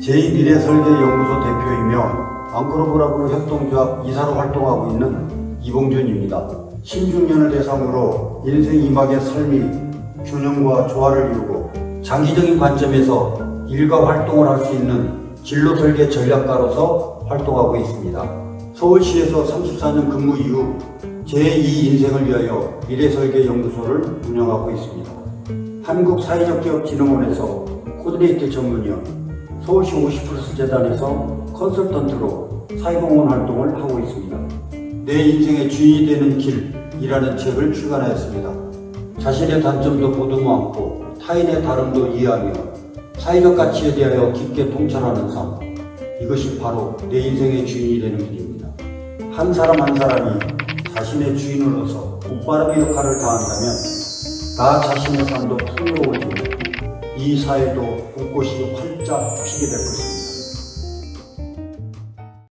제2미래 설계연구소 대표이며 앙크로브라브로 협동조합 이사로 활동하고 있는 이봉준입니다. 16년을 대상으로 인생 이막의 삶이 균형과 조화를 이루고 장기적인 관점에서 일과 활동을 할 수 있는 진로 설계 전략가로서 활동하고 있습니다. 서울시에서 34년 근무 이후 제2 인생을 위하여 미래설계연구소를 운영하고 있습니다. 한국사회적기업진흥원에서 코디네이터 전문위원, 서울시 50플러스 재단에서 컨설턴트로 사회공헌 활동을 하고 있습니다. 내 인생의 주인이 되는 길이라는 책을 출간하였습니다. 자신의 단점도 보듬어 안고 타인의 다름도 이해하며 사회적 가치에 대하여 깊게 통찰하는 삶. 이것이 바로 내 인생의 주인이 되는 길입니다. 한 사람 한 사람이 자신의 주인으로서 옷바람의 역할을 다한다면 나 자신의 삶도 풍요로워지고 이 사회도 곳곳이 활짝 피게 될 것입니다.